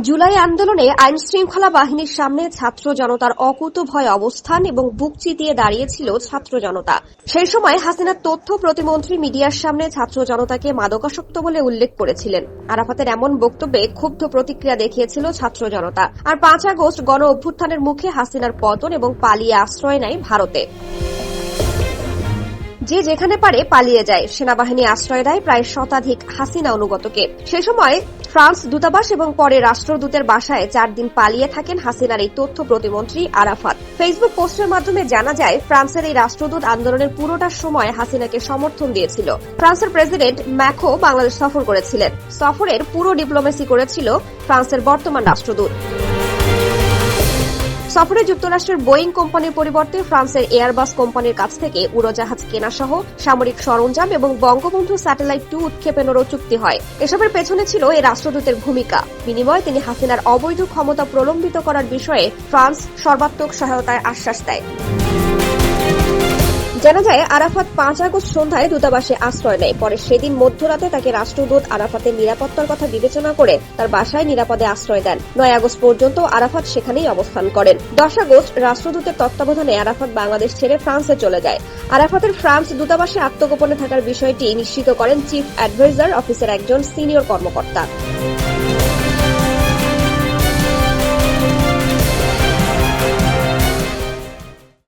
জুলাই আন্দোলনে আইন শৃঙ্খলা বাহিনীর সামনে ছাত্র জনতার অকুত ভয় অবস্থান এবং বুক চিতিয়ে দাঁড়িয়েছিল ছাত্র জনতা। সেই সময় হাসিনার তথ্য প্রতিমন্ত্রী মিডিয়ার সামনে ছাত্র জনতাকে মাদকাসক্ত বলে উল্লেখ করেছিলেন। আরাফাতের এমন বক্তব্যে ক্ষুব্ধ প্রতিক্রিয়া দেখিয়েছিল ছাত্র জনতা। আর পাঁচ আগস্ট গণ অভ্যুত্থানের মুখে হাসিনার পতন এবং পালিয়ে আশ্রয় নেয় ভারতে। যে যেখানে পারে পালিয়ে যায়। সেনাবাহিনী আশ্রয় দেয় প্রায় শতাধিক হাসিনা অনুগতকে। সে সময় ফ্রান্স দূতাবাস এবং পরে রাষ্ট্রদূতের বাসায় চার দিন পালিয়ে থাকেন হাসিনার এই তথ্য প্রতিমন্ত্রী আরাফাত। ফেসবুক পোস্টের মাধ্যমে জানা যায়, ফ্রান্সের এই রাষ্ট্রদূত আন্দোলনের পুরোটা সময় হাসিনাকে সমর্থন দিয়েছিল। ফ্রান্সের প্রেসিডেন্ট ম্যাখো বাংলাদেশ সফর করেছিলেন। সফরের পুরো ডিপ্লোমেসি করেছিল ফ্রান্সের বর্তমান রাষ্ট্রদূত। সফরে যুক্তরাষ্ট্রের বোয়িং কোম্পানির পরিবর্তে ফ্রান্সের এয়ারবাস কোম্পানির কাছ থেকে উড়োজাহাজ কেনা সহ সামরিক সরঞ্জাম এবং বঙ্গবন্ধু স্যাটেলাইট টু উৎক্ষেপণেরও চুক্তি হয়। এসবের পেছনে ছিল এই রাষ্ট্রদূতের ভূমিকা। বিনিময়ে তিনি হাসিনার অবৈধ ক্ষমতা প্রলম্বিত করার বিষয়ে ফ্রান্স সর্বাত্মক সহায়তায় আশ্বাস দেয়। জানা যায়, আরাফাত পাঁচ আগস্ট সন্ধ্যায় দূতাবাসে আশ্রয় নেয়। পরে সেদিন মধ্যরাতে তাকে রাষ্ট্রদূত আরাফাতের নিরাপত্তার কথা বিবেচনা করে তার বাসায় নিরাপদে আশ্রয় দেন। নয় আগস্ট পর্যন্ত আরাফাত সেখানেই অবস্থান করেন। দশ আগস্ট রাষ্ট্রদূতের তত্ত্বাবধানে আরাফাত বাংলাদেশ ছেড়ে ফ্রান্সে চলে যায়। আরাফাতের ফ্রান্স দূতাবাসে আত্মগোপনে থাকার বিষয়টি নিশ্চিত করেন চিফ অ্যাডভাইজার অফিসের একজন সিনিয়র কর্মকর্তা।